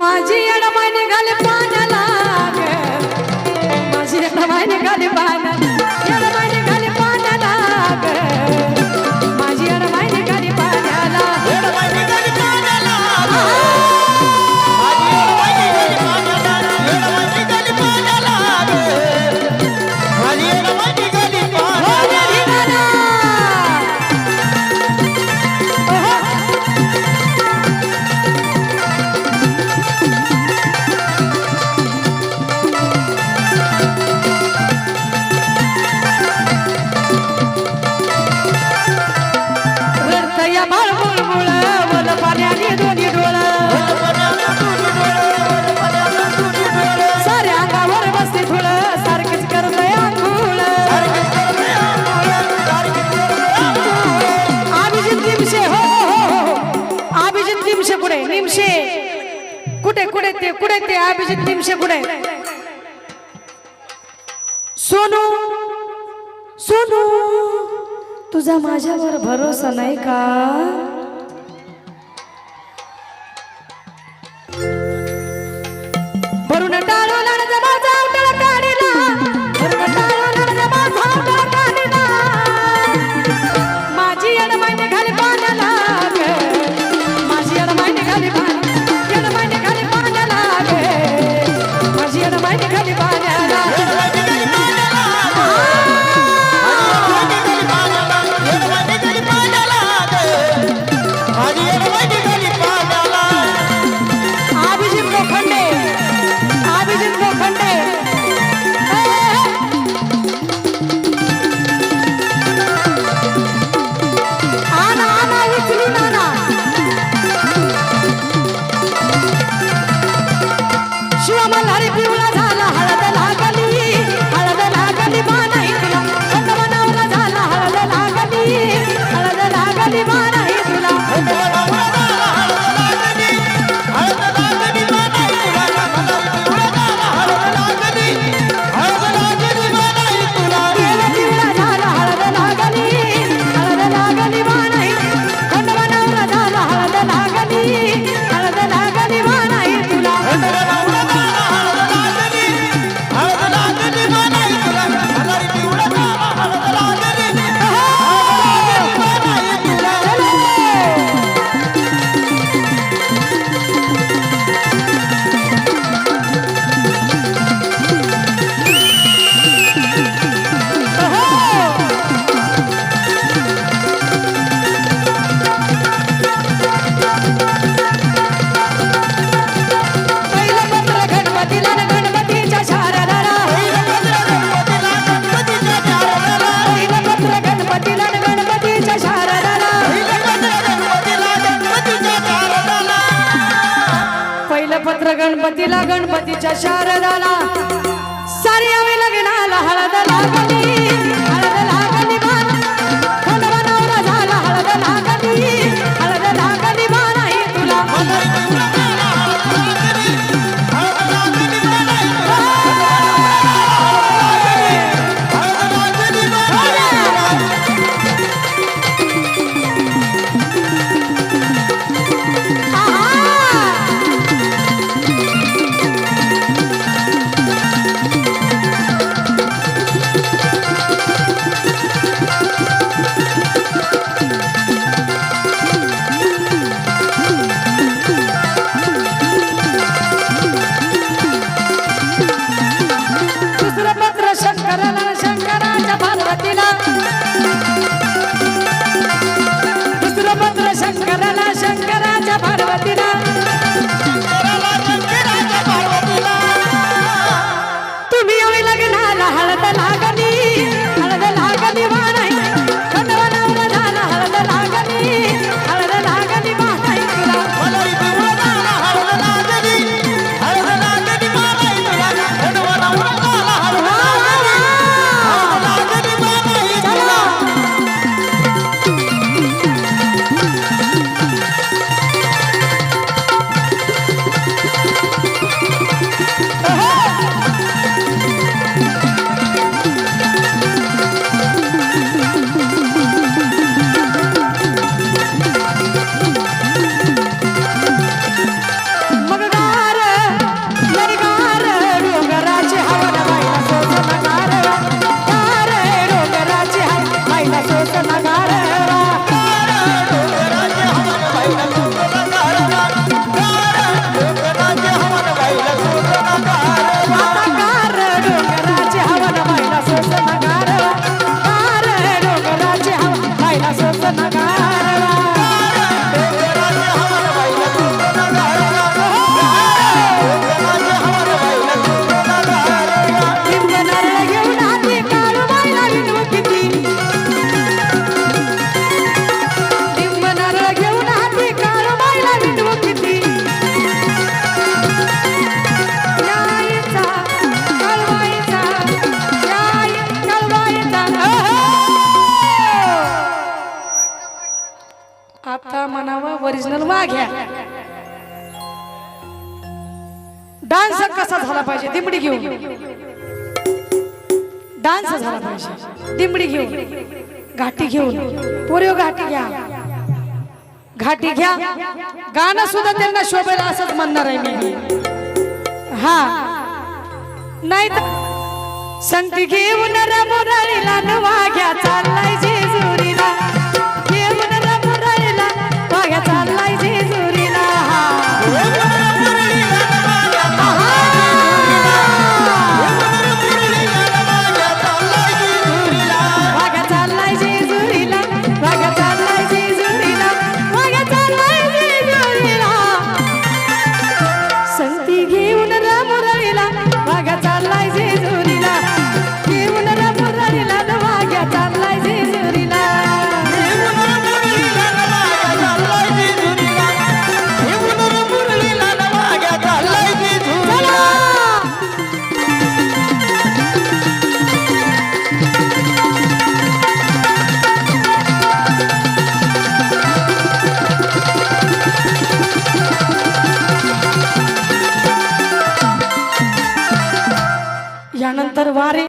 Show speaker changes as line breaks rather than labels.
花季。ते कुठे ते अभिजित निमशे कुठे? सोनू सोनू तुझा माझ्यावर भरोसा नाही का? बेलपत्र गणपतीला गणपतीच्या शारदाला सारी आवे लागेल हळद लागली वाघ्या डान्स कसा झाला पाहिजे? दिमडी घेऊन. डान्स झाला पाहिजे. दिमडी घेऊन. घाटी घेऊन. पोरिओ घाटी घ्या. घाटी घ्या. गाणं सुद्धा त्यांना शोभेल असंच म्हणणार आहे मी. हा. नाही तर संगती घेऊन रमुराळीला न वाघ्या चाललाय जेजुरीला.